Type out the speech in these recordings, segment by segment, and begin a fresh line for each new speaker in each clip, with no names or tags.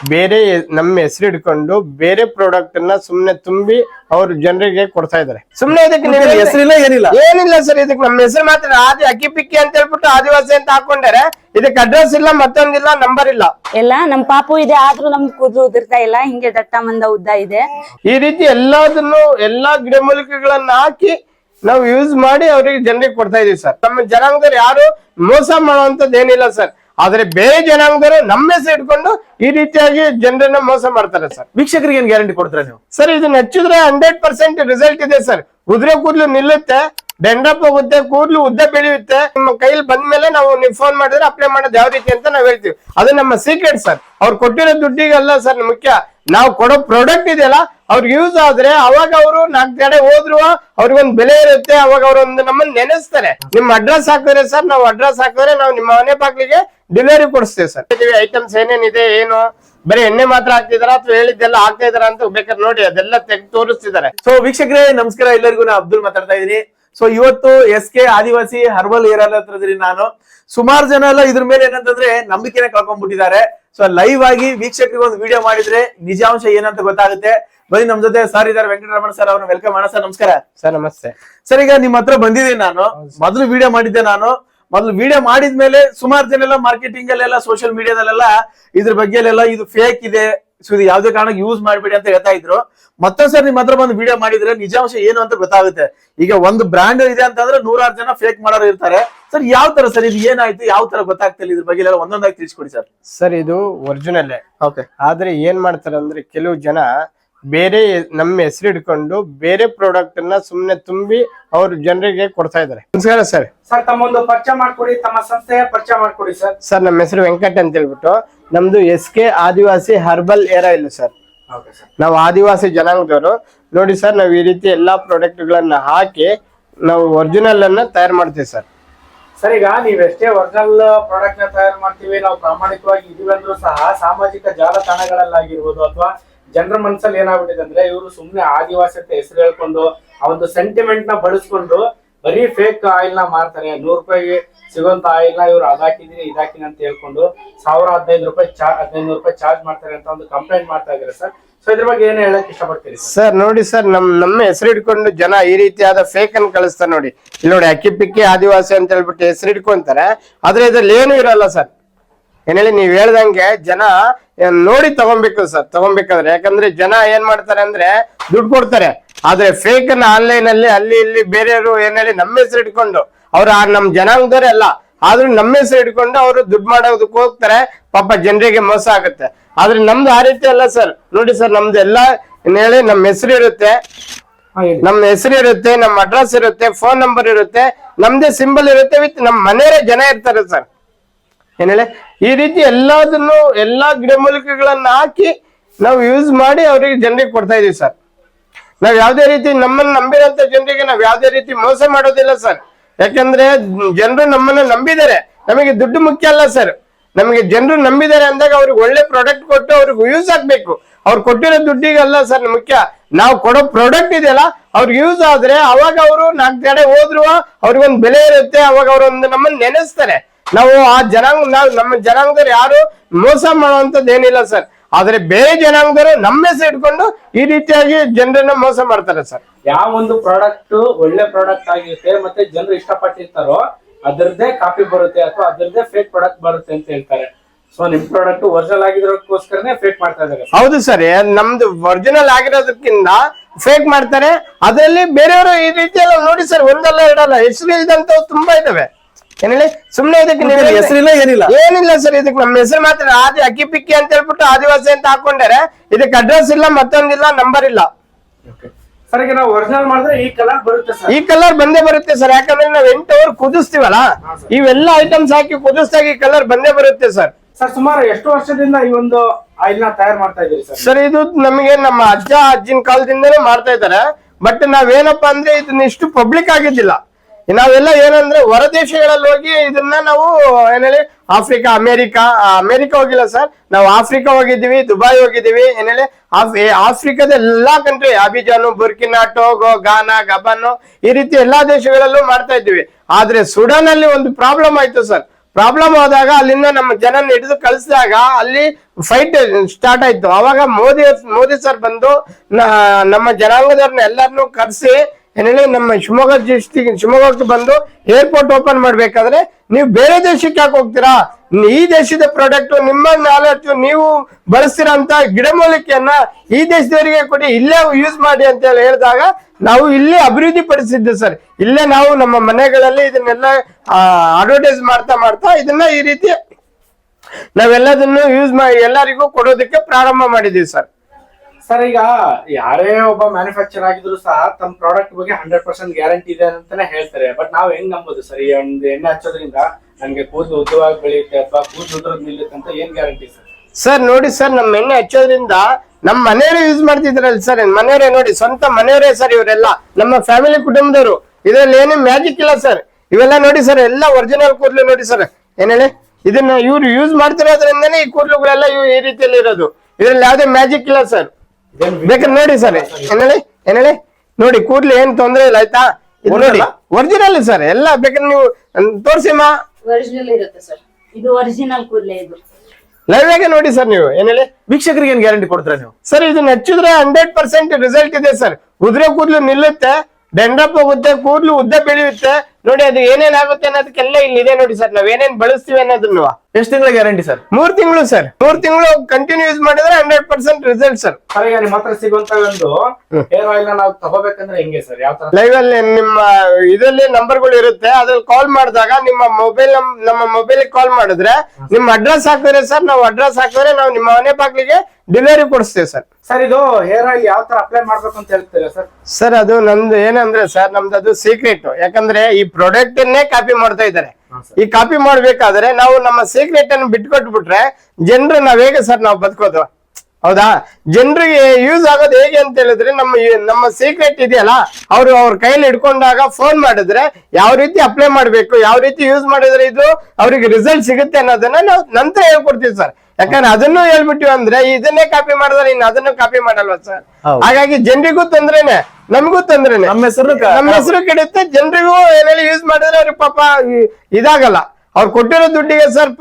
ಬೇರೆ ನಮ್ಮ ಹೆಸರು ಹಿಡ್ಕೊಂಡು ಬೇರೆ ಪ್ರಾಡಕ್ಟ್ ಅನ್ನ ಸುಮ್ನೆ ತುಂಬಿ ಅವ್ರು ಜನರಿಗೆ ಕೊಡ್ತಾ ಇದಾರೆ ಸುಮ್ನೆ ಇದಕ್ಕೆ
ಹೆಸರಿಲ್ಲ ಏನಿಲ್ಲ.
ಏನಿಲ್ಲ ಸರ್ ಇದಕ್ಕೆ ನಮ್ಮ ಹೆಸರು ಮಾತ್ರ ಆದಿ ಅಕ್ಕಿ ಪಿಕ್ಕಿ ಅಂತ ಹೇಳ್ಬಿಟ್ಟು ಆದಿವಾಸಿ ಅಂತ ಹಾಕೊಂಡರೆ ಇದಕ್ಕೆ ಅಡ್ರೆಸ್ ಇಲ್ಲ ಮತ್ತೊಂದಿಲ್ಲ ನಂಬರ್ ಇಲ್ಲ.
ಎಲ್ಲ ನಮ್ ಪಾಪು ಇದೆ ಆದ್ರೂ ನಮ್ ಕೂದಲು ಉದುರ್ತಾ ಇಲ್ಲ ಹಿಂಗೆ ದಟ್ಟ ಮಂದ ಉದ್ದ ಇದೆ.
ಈ ರೀತಿ ಎಲ್ಲದನ್ನು ಎಲ್ಲಾ ಗಿಡಮೂಲಿಕೆಗಳನ್ನ ಹಾಕಿ ನಾವು ಯೂಸ್ ಮಾಡಿ ಅವ್ರಿಗೆ ಜನರಿಗೆ ಕೊಡ್ತಾ ಇದೀವಿ ಸರ್. ನಮ್ಮ ಜನಾಂಗದವ್ರು ಯಾರು ಮೋಸ ಮಾಡುವಂತದ್ದು ಏನಿಲ್ಲ ಸರ್. ಆದ್ರೆ ಬೇರೆ ಜನಾಂಗರು ನಮ್ಮ ಹೆಸರು ಇಟ್ಕೊಂಡು ಈ ರೀತಿಯಾಗಿ ಜನರನ್ನ ಮೋಸ ಮಾಡ್ತಾರೆ ಸರ್.
ವೀಕ್ಷಕರಿಗೆ ಏನ್ ಗ್ಯಾರಂಟಿ ಕೊಡ್ತಾರೆ ನೀವು?
ಸರ್ ಇದನ್ನ ಹಚ್ಚಿದ್ರೆ ಹಂಡ್ರೆಡ್ ಪರ್ಸೆಂಟ್ ರಿಸಲ್ಟ್ ಇದೆ ಸರ್. ಉದ್ರೆ ಕೂದಲು ನಿಲ್ಲುತ್ತೆ ಡೆಂಡ್ರಪ್ ಹೋಗುತ್ತೆ ಕೂದಲು ಉದ್ದ ಬೆಳೆಯುತ್ತೆ. ನಿಮ್ಮ ಕೈಲಿ ಬಂದ್ಮೇಲೆ ನಾವು ನೀವು ಫೋನ್ ಮಾಡಿದ್ರೆ ಅಪ್ಲೈ ಮಾಡೋದು ಯಾವ ರೀತಿ ಅಂತ ನಾವ್ ಹೇಳ್ತೀವಿ. ಅದು ನಮ್ಮ ಸೀಕ್ರೆಟ್ ಸರ್. ಅವ್ರು ಕೊಟ್ಟಿರೋ ದುಡ್ಡಿಗಲ್ಲ ಸರ್ ಮುಖ್ಯ. ನಾವು ಕೊಡೋ ಪ್ರಾಡಕ್ಟ್ ಇದೆಯಲ್ಲ ಅವ್ರಿಗೆ ಯೂಸ್ ಆದ್ರೆ ಅವಾಗ ಅವರು ನಾಲ್ಕು ಕಡೆ ಹೋದ್ರು, ಅವ್ರಿಗೊಂದು ಬೆಲೆ ಇರುತ್ತೆ, ಅವಾಗ ಅವ್ರು ಒಂದು ನಮ್ಮನ್ನ ನೆನೆಸ್ತಾರೆ. ನಿಮ್ ಅಡ್ರೆಸ್ ಹಾಕಿದ್ರೆ ಸರ್, ನಾವು ಅಡ್ರೆಸ್ ಹಾಕಿದ್ರೆ ನಾವು ನಿಮ್ಮ ಮನೆ ಬಾಗ್ಲಿಗೆ ಡೆಲಿವರಿ ಕೊಡಿಸ್ತೇವೆ ಸರ್. ಐಟಮ್ಸ್ ಏನೇನಿದೆ, ಏನು? ಬರೀ ಎಣ್ಣೆ ಮಾತ್ರ ಹಾಕ್ತಿದಾರ ಅಥವಾ ಹೇಳಿದ್ದೆಲ್ಲ ಹಾಕ್ತಾ ಇದಾರ ಅಂತ ಬೇಕಾದ್ರೆ ನೋಡಿ, ಅದೆಲ್ಲ ತೆಗೆದು ತೋರಿಸ್ತಿದ್ದಾರೆ.
ಸೊ ವೀಕ್ಷಕರೇ, ನಮಸ್ಕಾರ, ಎಲ್ಲರಿಗೂ ನಾ ಅಬ್ದುಲ್ ಮಾತಾಡ್ತಾ ಇದೀನಿ ಸೊ ಇವತ್ತು S K Adivasi herbal area ನಾನು. ಸುಮಾರು ಜನ ಎಲ್ಲ ಇದ್ರ ಮೇಲೆ ಏನಂತಂದ್ರೆ ನಂಬಿಕೆನ ಕಳ್ಕೊಂಡ್ಬಿಟ್ಟಿದ್ದಾರೆ. ಸೊ ಲೈವ್ ಆಗಿ ವೀಕ್ಷಕರಿಗೆ ಒಂದು ವಿಡಿಯೋ ಮಾಡಿದ್ರೆ ನಿಜಾಂಶ ಏನಂತ ಗೊತ್ತಾಗುತ್ತೆ. ಬನ್ನಿ ನಮ್ ಜೊತೆ ಸರ್ ಇದಾರೆ ವೆಂಕಟರಮಣ ಸರ್ ಅವ್ರನ್ನ ವೆಲ್ಕಮ್ ಮಾಡೋಣ ಸರ್ ನಮಸ್ಕಾರ.
ಸರ್ ನಮಸ್ತೆ.
ಸರ್ ಈಗ ನಿಮ್ ಹತ್ರ ಬಂದಿದ್ದೀನಿ ನಾನು. ಮೊದಲು ವಿಡಿಯೋ ಮಾಡಿದ್ದೆ ನಾನು. ಮೊದಲು ವಿಡಿಯೋ ಮಾಡಿದ್ಮೇಲೆ ಸುಮಾರು ಜನ ಎಲ್ಲ ಮಾರ್ಕೆಟಿಂಗ್ ಅಲ್ಲೆಲ್ಲ ಸೋಷಿಯಲ್ ಮೀಡಿಯಾದಲ್ಲೆಲ್ಲ ಇದ್ರ ಬಗ್ಗೆ ಇದು ಫೇಕ್ ಇದೆ. ಸೊ ಇದು ಯಾವ್ದೇ ಕಾರಣಕ್ಕೆ ಯೂಸ್ ಮಾಡ್ಬೇಡಿ ಅಂತ ಹೇಳ್ತಾ ಇದ್ರು. ಮತ್ತೊಂದ್ಸರಿ ಸರ್ ನಿಮ್ ಹತ್ರ ಬಂದು ವಿಡಿಯೋ ಮಾಡಿದ್ರೆ ನಿಜಾಂಶ ಏನು ಅಂತ ಗೊತ್ತಾಗುತ್ತೆ. ಈಗ ಒಂದು ಬ್ರಾಂಡ್ ಇದೆ ಅಂತಂದ್ರೆ ನೂರಾರು ಜನ ಫೇಕ್ ಮಾಡೋರು ಇರ್ತಾರೆ. ಸರ್ ಯಾವ ತರ ಸರ್? ಇದು ಏನಾಯ್ತು? ಯಾವ ತರ ಗೊತ್ತಾಗ್ತಿಲ್ಲ ಇದ್ರ ಬಗ್ಗೆ ಎಲ್ಲ ಒಂದೊಂದಾಗಿ ತಿಳಿಸ್ಕೊಡಿ ಸರ್.
ಸರ್ ಇದು ಒರಿಜಿನಲ್
ಓಕೆ
ಆದ್ರೆ ಏನ್ ಮಾಡ್ತಾರೆ ಅಂದ್ರೆ ಕೆಲವು ಜನ ಬೇರೆ ನಮ್ಮ ಹೆಸರು ಹಿಡ್ಕೊಂಡು ಬೇರೆ ಪ್ರಾಡಕ್ಟ್ ಅನ್ನ ಸುಮ್ನೆ ತುಂಬಿ ಅವ್ರ ಜನರಿಗೆ ಕೊಡ್ತಾ ಇದಾರೆ ನಮಸ್ಕಾರ ಸರ್.
ಸರ್ ತಮ್ಮೊಂದು ಪರಿಚಯ ಮಾಡ್ಕೊಡಿ ತಮ್ಮ ಸಂಸ್ಥೆಯ ಪರಿಚಯ ಮಾಡ್ಕೊಡಿ ಸರ್.
ಸರ್ ನಮ್ಮ ಹೆಸರು ವೆಂಕಟ್ ಅಂತ ಹೇಳ್ಬಿಟ್ಟು ನಮ್ದು ಎಸ್ ಕೆ ಆದಿವಾಸಿ ಹರ್ಬಲ್ ಏರ ಇಲ್ಲ ಸರ್.
Okay sir?
ನಾವು ಆದಿವಾಸಿ ಜನಾಂಗದವರು. ನೋಡಿ ಸರ್ ನಾವು ಈ ರೀತಿ ಎಲ್ಲಾ ಪ್ರಾಡಕ್ಟ್ ಗಳನ್ನ ಹಾಕಿ ನಾವು ಒರಿಜಿನಲ್ ಅನ್ನ ತಯಾರು ಮಾಡ್ತೀವಿ ಸರ್.
ಸರ್ ಈಗ ನೀವ್ ಎಷ್ಟೇ ಒರಿಜಿನಲ್ ಪ್ರಾಡಕ್ಟ್ನ ತಯಾರು ಮಾಡ್ತೀವಿ ನಾವು ಪ್ರಾಮಾಣಿಕವಾಗಿ ಇದೀವಿ ಅಂದ್ರೂ ಸಹ ಸಾಮಾಜಿಕ ಜಾಲತಾಣಗಳಲ್ಲಾಗಿರ್ಬೋದು ಅಥವಾ ಜನರ ಮನಸ್ಸಲ್ಲಿ ಏನಾಗ್ಬಿಟ್ಟಿದೆ ಅಂದ್ರೆ ಇವರು ಸುಮ್ನೆ ಆದಿವಾಸಿ ಅಂತ ಹೆಸರು ಹೇಳ್ಕೊಂಡು ಆ ಒಂದು ಸೆಂಟಿಮೆಂಟ್ನ ಬಳಸ್ಕೊಂಡು ಬರೀ ಫೇಕ್ ಆಯಿಲ್ನ ಮಾರ್ತಾರೆ, ನೂರ್ ರೂಪಾಯಿ ಸಿಗುವಂತ ಆಯಿಲ್ನ ಇವ್ರು ಅದಾಕಿದೀನಿ ಇದಾಕಿನ ಅಂತ ಹೇಳ್ಕೊಂಡು ಸಾವಿರ ಹದಿನೈದು ರೂಪಾಯಿ ಚಾ, ಹದಿನೈದು ರೂಪಾಯಿ ಚಾರ್ಜ್ ಮಾಡ್ತಾರೆ ಅಂತ ಒಂದು ಕಂಪ್ಲೇಂಟ್ ಮಾಡ್ತಾ ಇದ್ದಾರೆ ಸರ್. ಸೊ ಇದ್ರ ಬಗ್ಗೆ ಏನು ಹೇಳಕ್ ಇಷ್ಟಪಡ್ತೀರಿ ಸರ್?
ನೋಡಿ ಸರ್, ನಮ್, ನಮ್ಮ ಹೆಸರು ಜನ ಈ ರೀತಿಯಾದ ಫೇಕ್ ಅನ್ನು ಕಳಿಸ್ತಾರೆ ನೋಡಿ. ಇಲ್ಲಿ ನೋಡಿ, ಅಕ್ಕಿ ಪಿಕ್ಕಿ ಆದಿವಾಸಿ ಅಂತ ಹೇಳ್ಬಿಟ್ಟು ಹೆಸರು ಹಿಡ್ಕೊಂತಾರೆ. ಆದ್ರೆ ಇದ್ರಲ್ಲಿ ಏನು ಇರಲ್ಲ ಸರ್. ಏನ್ ಹೇಳಿ, ನೀವ್ ಹೇಳ್ದಂಗೆ ಜನ ನೋಡಿ ತಗೊಬೇಕು ಸರ್, ತಗೊಬೇಕಂದ್ರೆ. ಯಾಕಂದ್ರೆ ಜನ ಏನ್ ಮಾಡ್ತಾರೆ ಅಂದ್ರೆ ದುಡ್ಡು ಕೊಡ್ತಾರೆ. ಆದ್ರೆ ಫೇಕ್ ಅನ್ನ ಆನ್ಲೈನ್ ಅಲ್ಲಿ ಅಲ್ಲಿ ಇಲ್ಲಿ ಬೇರೆಯವರು ಏನ್ ಹೇಳಿ ನಮ್ಮ ಹೆಸರು ಇಟ್ಕೊಂಡು ಅವ್ರು ಆ ನಮ್ ಜನಾಂಗದವ್ರೆ ಅಲ್ಲ. ಆದ್ರೂ ನಮ್ಮ ಹೆಸರು ಇಟ್ಕೊಂಡು ಅವರು ದುಡ್ಡು ಮಾಡೋದಕ್ಕೆ ಹೋಗ್ತಾರೆ. ಪಾಪ ಜನರಿಗೆ ಮೋಸ ಆಗುತ್ತೆ. ಆದ್ರೆ ನಮ್ದು ಆ ರೀತಿ ಅಲ್ಲ ಸರ್. ನೋಡಿ ಸರ್ ನಮ್ದು ಎಲ್ಲ ಏನ್ ಹೇಳಿ ನಮ್ಮ ಹೆಸರು ಇರುತ್ತೆ. ನಮ್ಮ ಹೆಸರು ಇರುತ್ತೆ ನಮ್ಮ ಅಡ್ರೆಸ್ ಇರುತ್ತೆ ಫೋನ್ ನಂಬರ್ ಇರುತ್ತೆ. ನಮ್ದೇ ಸಿಂಬಲ್ ಇರುತ್ತೆ ವಿತ್ ನಮ್ಮ ಮನೆಯವರೇ ಜನ ಇರ್ತಾರೆ ಸರ್. ಏನ್ ಹೇಳಿ? ಈ ರೀತಿ ಎಲ್ಲದನ್ನು ಎಲ್ಲಾ ಗಿಡಮೂಲಿಕೆಗಳನ್ನ ಹಾಕಿ ನಾವು ಯೂಸ್ ಮಾಡಿ ಅವ್ರಿಗೆ ಜನರಿಗೆ ಕೊಡ್ತಾ ಇದೀವಿ ಸರ್. ನಾವ್ ಯಾವ್ದೇ ರೀತಿ ನಮ್ಮನ್ನ ನಂಬಿರೋಂತ ಜನರಿಗೆ ನಾವ್ ಯಾವ್ದೇ ರೀತಿ ಮೋಸ ಮಾಡೋದಿಲ್ಲ ಸರ್. ಯಾಕಂದ್ರೆ ಜನರು ನಮ್ಮನ್ನ ನಂಬಿದ್ದಾರೆ ನಮಗೆ ದುಡ್ಡು ಮುಖ್ಯ ಅಲ್ಲ ಸರ್. ನಮಗೆ ಜನರು ನಂಬಿದ್ದಾರೆ ಅಂದಾಗ ಅವ್ರಿಗೆ ಒಳ್ಳೆ ಪ್ರಾಡಕ್ಟ್ ಕೊಟ್ಟು ಅವ್ರಿಗೆ ಯೂಸ್ ಆಗ್ಬೇಕು. ಅವ್ರು ಕೊಟ್ಟಿರೋ ದುಡ್ಡಿಗಲ್ಲ ಸರ್ ಮುಖ್ಯ. ನಾವು ಕೊಡೋ ಪ್ರಾಡಕ್ಟ್ ಇದೆಯಲ್ಲ, ಅವ್ರಿಗೆ ಯೂಸ್ ಆದ್ರೆ ಅವಾಗ ಅವರು ನಾಲ್ಕು ಕಡೆ ಹೋದ್ರು ಅವ್ರಿಗೊಂದು ಬೆಲೆ ಇರುತ್ತೆ, ಅವಾಗ ಅವ್ರೊಂದು ನಮ್ಮನ್ನ ನೆನೆಸ್ತಾರೆ. ನಾವು ಆ ಜನಾಂಗ ನಮ್ಮ ಜನಾಂಗದವ್ರು ಯಾರು ಮೋಸ ಮಾಡುವಂತದ್ದು ಏನಿಲ್ಲ ಸರ್. ಆದ್ರೆ ಬೇರೆ ಜನಾಂಗರು ನಮ್ಮ ಹೆಸರು ಇಟ್ಕೊಂಡು ಈ ರೀತಿಯಾಗಿ ಜನರನ್ನ ಮೋಸ ಮಾಡ್ತಾರೆ ಸರ್.
ಯಾವ ಒಂದು ಪ್ರಾಡಕ್ಟ್ ಒಳ್ಳೆ ಪ್ರಾಡಕ್ಟ್ ಆಗಿರುತ್ತೆ ಮತ್ತೆ ಜನರು ಇಷ್ಟಪಟ್ಟಿರ್ತಾರೋ ಅದರದ್ದೇ ಕಾಪಿ ಬರುತ್ತೆ ಅಥವಾ ಅದರದ್ದೇ ಫೇಕ್ ಪ್ರಾಡಕ್ಟ್ ಬರುತ್ತೆ ಅಂತ ಹೇಳ್ತಾರೆ. ಸೊ ನಿಮ್ ಪ್ರಾಡಕ್ಟ್ ಒರಿಜಿನಲ್ ಆಗಿರೋದಕ್ಕೋಸ್ಕರನೇ ಫೇಕ್ ಮಾಡ್ತಾ ಇದಾರೆ
ಹೌದು ಸರ್ ನಮ್ದು ಒರಿಜಿನಲ್ ಆಗಿರೋದಕ್ಕಿಂತ ಫೇಕ್ ಮಾಡ್ತಾರೆ. ಅದರಲ್ಲಿ ಬೇರೆಯವರು ಈ ರೀತಿಯಲ್ಲ ನೋಡಿ ಸರ್ ಒಂದಲ್ಲ ಎರಡಲ್ಲ ಹೆಸರು ಇಲ್ದಂತವು ತುಂಬಾ ಇದಾವೆ. ಏನ್ ಹೇಳಿ? ಸುಮ್ನೆ ಇದಕ್ಕೆ ನೀವು
ಹೆಸರಿಲ್ಲ ಏನಿಲ್ಲ.
ಏನಿಲ್ಲ ಸರ್ ಇದಕ್ಕೆ ನಮ್ಮ ಹೆಸರು ಮಾತ್ರ ಆದಿ ಅಕ್ಕಿ ಪಿಕ್ಕಿ ಅಂತ ಹೇಳ್ಬಿಟ್ಟು ಆದಿವಾಸಿ ಅಂತ ಹಾಕೊಂಡ್ರೆ ಇದಕ್ಕೆ ಅಡ್ರೆಸ್ ಇಲ್ಲ ಮತ್ತೊಂದಿಲ್ಲ ನಂಬರ್ ಇಲ್ಲ.
ಸರ್ ಈಗ ನಾವು ಒರಿಜಿನಲ್ ಮಾಡಿದ್ರೆ ಈ ಕಲರ್ ಬರುತ್ತೆ ಸರ್
ಈ ಕಲರ್ ಬಂದೇ ಬರುತ್ತೆ ಸರ್ ಯಾಕಂದ್ರೆ ನಾವ್ ಎಂಟು ಅವರ್ ಕುದಿಸ್ತೀವಲ್ಲ ಇವೆಲ್ಲ ಐಟಮ್ಸ್ ಹಾಕಿ ಕುದಿಸ್ದಾಗ ಈ ಕಲರ್ ಬಂದೇ ಬರುತ್ತೆ ಸರ್
ಸರ್ ಸುಮಾರು ಎಷ್ಟು ವರ್ಷದಿಂದ ಈ ಒಂದು ಆಯಿಲ್ನ ತಯಾರು ಮಾಡ್ತಾ ಇದ್ದೀವಿ ಸರ್
ಸರ್ ಇದು ನಮಗೆ ನಮ್ಮ ಅಜ್ಜ ಅಜ್ಜಿನ ಕಾಲದಿಂದನೇ ಮಾಡ್ತಾ ಇದ್ದಾರೆ. ಬಟ್ ನಾವೇನಪ್ಪಾ ಅಂದ್ರೆ ಇದನ್ನ ಇಷ್ಟು ಪಬ್ಲಿಕ್ ಆಗಿದ್ದಿಲ್ಲ. ನಾವೆಲ್ಲ ಏನಂದ್ರೆ ಹೊರ ದೇಶಗಳಲ್ಲಿ ಹೋಗಿ ಇದನ್ನ ನಾವು ಏನೇಳಿ ಆಫ್ರಿಕಾ, ಅಮೆರಿಕಾ ಅಮೇರಿಕಾ ಹೋಗಿಲ್ಲ ಸರ್. ನಾವು ಆಫ್ರಿಕಾ ಹೋಗಿದ್ದೀವಿ ದುಬೈ ಹೋಗಿದ್ದೀವಿ ಏನೇಳಿ ಆಫ್ರಿಕಾದ ಎಲ್ಲಾ ಕಂಟ್ರಿ ಅಭಿಜಾನು, ಬುರ್ಕಿನಾ, ಟೋಗೋ ಗಾನಾ ಗಬನ್, ಈ ರೀತಿ ಎಲ್ಲಾ ದೇಶಗಳಲ್ಲೂ ಮಾಡ್ತಾ ಇದ್ದೀವಿ. ಆದ್ರೆ ಸುಡಾನ್ ಅಲ್ಲಿ ಒಂದು ಪ್ರಾಬ್ಲಮ್ ಆಯ್ತು ಸರ್. ಪ್ರಾಬ್ಲಮ್ ಆದಾಗ ಅಲ್ಲಿಂದ ನಮ್ಮ ಜನನ ಹಿಡಿದು ಕಳಿಸಿದಾಗ ಅಲ್ಲಿ ಫೈಟ್ ಸ್ಟಾರ್ಟ್ ಆಯ್ತು. ಅವಾಗ ಮೋದಿ ಮೋದಿ ಸರ್ ಬಂದು ನಮ್ಮ ಜನಾಂಗದವ್ರನ್ನ ಎಲ್ಲರನ್ನೂ ಕರೆಸಿ ಏನೇಳಿ ನಮ್ಮ ಶಿವಮೊಗ್ಗ ಡಿಸ್ಟಿಕ್ ಶಿವಮೊಗ್ಗಕ್ಕೆ ಬಂದು ಏರ್ಪೋರ್ಟ್ ಓಪನ್ ಮಾಡ್ಬೇಕಾದ್ರೆ ನೀವು ಬೇರೆ ದೇಶಕ್ಕೆ ಯಾಕೆ ಹೋಗ್ತೀರಾ? ಈ ದೇಶದ ಪ್ರಾಡಕ್ಟ್ ನಿಮ್ಮ ನಾಲೆಡ್ಜ್ ನೀವು ಬಳಸ್ತೀರಾ ಅಂತ ಗಿಡಮೂಲಿಕೆಯನ್ನ ಈ ದೇಶದವರಿಗೆ ಕೊಡಿ, ಇಲ್ಲೇ ಯೂಸ್ ಮಾಡಿ ಅಂತ ಹೇಳಿ ಹೇಳಿದಾಗ ನಾವು ಇಲ್ಲೇ ಅಭಿವೃದ್ಧಿ ಪಡಿಸಿದ್ದೆ ಸರ್. ಇಲ್ಲೇ ನಾವು ನಮ್ಮ ಮನೆಗಳಲ್ಲಿ ಇದನ್ನೆಲ್ಲ ಅಡ್ವರ್ಟೈಸ್ ಮಾಡ್ತಾ ಮಾಡ್ತಾ ಇದನ್ನ ಈ ರೀತಿ ನಾವೆಲ್ಲದನ್ನು ಯೂಸ್ ಮಾಡಿ ಎಲ್ಲರಿಗೂ ಕೊಡೋದಕ್ಕೆ ಪ್ರಾರಂಭ ಮಾಡಿದೀವಿ ಸರ್.
ಸರ್, ಈಗ ಯಾರೇ ಒಬ್ಬ ಮ್ಯಾನುಫ್ಯಾಕ್ಚರ್ ಆಗಿದ್ರು ಸಹ ತಮ್ಮ ಪ್ರಾಡಕ್ಟ್ ಬಗ್ಗೆ ಹಂಡ್ರೆಡ್ ಪರ್ಸೆಂಟ್ ಗ್ಯಾರಂಟಿ ಇದೆ ಅಂತಾನೆ ಹೇಳ್ತಾರೆ. ಬಟ್ ನಾವ್ ಹೆಂಗ್ ನಂಬೋದು ಸರ್? ಈ ಒಂದು ಎಣ್ಣೆ ಹಚ್ಚೋದ್ರಿಂದ ನಮ್ಗೆ ಕೂದಲು ಉದ್ದವಾಗಿ ಬೆಳೆಯುತ್ತೆ ಅಥವಾ ಕೂದಲು ಉದ್ರದ್ ನಿಲ್ಲುತ್ತೆ ಅಂತ ಏನ್ ಗ್ಯಾರಂಟಿ ಸರ್?
ಸರ್, ನೋಡಿ ಸರ್ ನಮ್ಮ ಎಣ್ಣೆ ಹಚ್ಚೋದ್ರಿಂದ ನಮ್ಮ ಮನೆಯವರೇ ಯೂಸ್ ಮಾಡ್ತಿದ್ರಲ್ಲ ಸರ್ ಮನೆಯವರೇ ನೋಡಿ, ಸ್ವಂತ ಮನೆಯವರೇ ಸರ್ ಇವರೆಲ್ಲ. ನಮ್ಮ ಫ್ಯಾಮಿಲಿ ಕುಟುಂಬದವರು. ಇದ್ರಲ್ಲಿ ಏನು ಮ್ಯಾಜಿಕ್ ಇಲ್ಲ ಸರ್. ಇವೆಲ್ಲ ನೋಡಿ ಸರ್, ಎಲ್ಲ ಒರಿಜಿನಲ್ ಕೂದಲು ನೋಡಿ ಸರ್. ಏನ್ ಹೇಳಿ? ಇದನ್ನ ಇವ್ರು ಯೂಸ್ ಮಾಡ್ತಿರೋದ್ರಿಂದನೇ ಈ ಕೂದಲುಗಳೆಲ್ಲ ಈ ರೀತಿಯಲ್ಲಿ ಇರೋದು. ಇದ್ರಲ್ಲಿ ಯಾವ್ದೇ ಮ್ಯಾಜಿಕ್ ಇಲ್ಲ ಸರ್. ಬೇಕಾದ್ರೆ ನೋಡಿ ಸರ್ ಏನೇಳಿ ಏನೇಳಿ ನೋಡಿ ಕೂದ್ಲು ಏನ್ ತೊಂದ್ರೆ ಇಲ್ಲ ಆಯ್ತಾ? ಇದು ನೋಡಿ ಒರಿಜಿನಲ್ ಸರ್ ಎಲ್ಲ ಬೇಕಾದ್ರೆ ನೀವು ತೋರಿಸಿಮ್ಮ
ಒರಿಜಿನಲ್ ಇರುತ್ತೆ ಸರ್. ಇದು ಒರಿಜಿನಲ್ ಕೂದಲೇ ಇದು.
ಲೈವ್ ಆಗಿ ನೋಡಿ ಸರ್ ನೀವು ಏನೇಳಿ ಹೇಳಿ?
ವೀಕ್ಷಕರಿಗೆ ಏನ್ ಗ್ಯಾರಂಟಿ ಕೊಡ್ತೀರಾ ನೀವು?
ಸರ್ ಇದನ್ನ ಹಚ್ಚಿದ್ರೆ ಹಂಡ್ರೆಡ್ ಪರ್ಸೆಂಟ್ ರಿಸಲ್ಟ್ ಇದೆ ಸರ್. ಉದ್ರೆ ಕೂದ್ಲು ನಿಲ್ಲುತ್ತೆ ಡೆಂಡ್ರಪ್ ಹೋಗುತ್ತೆ ಕೂದ್ಲು ಉದ್ದ ಬೆಳೆಯುತ್ತೆ ನೋಡಿ ಅದು ಏನೇನಾಗುತ್ತೆ ಅನ್ನೋದಕ್ಕೆಲ್ಲ ಇಲ್ಲಿ ಇದೆ ನೋಡಿ ಸರ್. ನಾವ್ ಏನೇನ್ ಬಳಸ್ತೀವಿ ಅನ್ನೋದನ್ನು.
ಎಷ್ಟು ತಿಂಗಳ ಗ್ಯಾರಂಟಿ ಸರ್?
ಮೂರ್ ತಿಂಗಳು ಸರ್. ಮೂರ್ ತಿಂಗಳು ಕಂಟಿನ್ಯೂ ಯೂಸ್ ಮಾಡಿದ್ರೆ hundred percent result sir.
Sir ಈಗ ನಿಮ್ಮ ಹತ್ರ ಸಿಗುವಂತ ಒಂದು ಹೇರ್ ಆಯಿಲ್ ನಾವು ತಗೋಬೇಕಂದ್ರೆ ಹೆಂಗೆ ಸರ್? ಯಾವ ತರ?
ಲೈವ್ ಅಲ್ಲಿ ನಿಮ್ಮ ಇದರಲ್ಲಿ ನಂಬರ್ಗಳು ಇರುತ್ತೆ. ಅದ್ರಲ್ಲಿ ಕಾಲ್ ಮಾಡಿದಾಗ ನಿಮ್ಮ ಮೊಬೈಲ್ ನಮ್ಮ ಮೊಬೈಲ್ ಕಾಲ್ ಮಾಡಿದ್ರೆ ನಿಮ್ಮ ಅಡ್ರೆಸ್ ಹಾಕಿದ್ರೆ ಸರ್ ನಾವು ಅಡ್ರೆಸ್ ಹಾಕಿದ್ರೆ ನಾವು ನಿಮ್ಮ ಮನೆ ಬಾಗಿಲಿಗೆ ಡೆಲಿವರಿ ಕೊಡಿಸ್ತೇವೆ ಸರ್.
ಸರ್ ಇದು ಹೇರ್ ಆಯಿಲ್ ಯಾವ ತರ ಅಪ್ಲೈ ಮಾಡ್ಬೇಕು ಅಂತ ಹೇಳ್ತೀರಾ ಸರ್?
ಸರ್ ಅದು ನಮ್ದು ಏನಂದ್ರೆ ಸರ್ ನಮ್ದು ಅದು ಸೀಕ್ರೆಟ್ ಯಾಕಂದ್ರೆ ಈ ಪ್ರಾಡಕ್ಟ್ ಅನ್ನೇ ಕಾಪಿ ಮಾಡ್ತಾ ಇದ್ದಾರೆ. ಈ ಕಾಪಿ ಮಾಡ್ಬೇಕಾದ್ರೆ ನಾವು ನಮ್ಮ ಸೀಕ್ರೆಟ್ ಅನ್ನು ಬಿಟ್ಕೊಟ್ಬಿಟ್ರೆ ಜನರು ನಾವ್ ಹೇಗೆ ಸರ್ ನಾವು ಬದುಕೋದು? ಹೌದಾ? ಜನರಿಗೆ ಯೂಸ್ ಆಗೋದು ಹೇಗೆ ಅಂತ ಹೇಳಿದ್ರೆ ನಮ್ಮ ನಮ್ಮ ಸೀಕ್ರೆಟ್ ಇದೆಯಲ್ಲ ಅವರು ಅವ್ರ ಕೈಯಲ್ಲಿ ಹಿಡ್ಕೊಂಡಾಗ ಫೋನ್ ಮಾಡಿದ್ರೆ ಯಾವ ರೀತಿ ಅಪ್ಲೈ ಮಾಡ್ಬೇಕು ಯಾವ ರೀತಿ ಯೂಸ್ ಮಾಡಿದ್ರೆ ಇದು ಅವ್ರಿಗೆ ರಿಸಲ್ಟ್ ಸಿಗುತ್ತೆ ಅನ್ನೋದನ್ನ ನಾವು ನಂತರ ಹೇಳ್ಕೊಡ್ತೀವಿ ಸರ್. ಯಾಕಂದ್ರೆ ಅದನ್ನು ಹೇಳ್ಬಿಟ್ಟಿವಿ ಅಂದ್ರೆ ಇದನ್ನೇ ಕಾಪಿ ಮಾಡಿದ್ರೆ ಇನ್ನು ಅದನ್ನು ಕಾಪಿ ಮಾಡಲ್ವಾ ಸರ್? ಹಾಗಾಗಿ ಜನರಿಗೂ ತೊಂದ್ರೆನೆ. ನಮಗೂ ತೊಂದ್ರೆನೆ.
ನಮ್ಮ ಹೆಸರು
ನಮ್ಮ ಹೆಸರು ಕೆಡುತ್ತೆ ಜನರಿಗೂ ಏನೇಳಿ ಯೂಸ್ ಮಾಡಿದ್ರೆ ಅವ್ರಿಗೆ ಪಾಪ ಇದಾಗಲ್ಲ. ಅವ್ರು ಕೊಟ್ಟಿರೋ ದುಡ್ಡಿಗೆ ಸರ್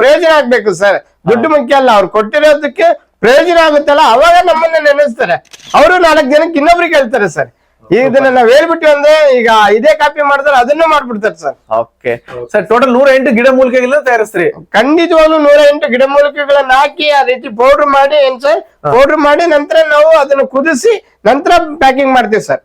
ಪ್ರಯೋಜನ ಆಗ್ಬೇಕು ಸರ್ ದುಡ್ಡು ಮುಖ್ಯ ಅಲ್ಲ ಅವ್ರು ಕೊಟ್ಟಿರೋದಕ್ಕೆ ಪ್ರಯೋಜನ ಆಗುತ್ತಲ್ಲ ಅವಾಗ ನಮ್ಮನ್ನ ನೆನೆಸ್ತಾರೆ. ಅವರು ನಾಲ್ಕು ಜನಕ್ಕೆ ಇನ್ನೊಬ್ರಿಗೆ ಹೇಳ್ತಾರೆ ಸರ್ ಇದನ್ನ ನಾವ್ ಹೇಳ್ಬಿಟ್ಟು ಅಂದ್ರೆ ಈಗ ಇದೇ ಕಾಪಿ ಮಾಡಿದ್ರೆ ಅದನ್ನ ಮಾಡ್ಬಿಡ್ತಾರೆ ಸರ್.
ಓಕೆ ಸರ್ ಟೋಟಲ್ ನೂರ ಎಂಟು ಗಿಡ ಮೂಲಿಕೆಗಳನ್ನ ತಯಾರಿಸ್ತೀರಿ?
ಖಂಡಿತವಾಗ್ಲೂ ನೂರ ಎಂಟು ಗಿಡಮೂಲಿಕೆಗಳನ್ನ ಹಾಕಿ ಆ ರೀತಿ ಪೌಡರ್ ಮಾಡಿ ಏನ್ ಸರ್? ಪೌಡರ್ ಮಾಡಿ ನಂತರ ನಾವು ಅದನ್ನ ಕುದಿಸಿ ನಂತರ ಪ್ಯಾಕಿಂಗ್ ಮಾಡ್ತೀವಿ ಸರ್.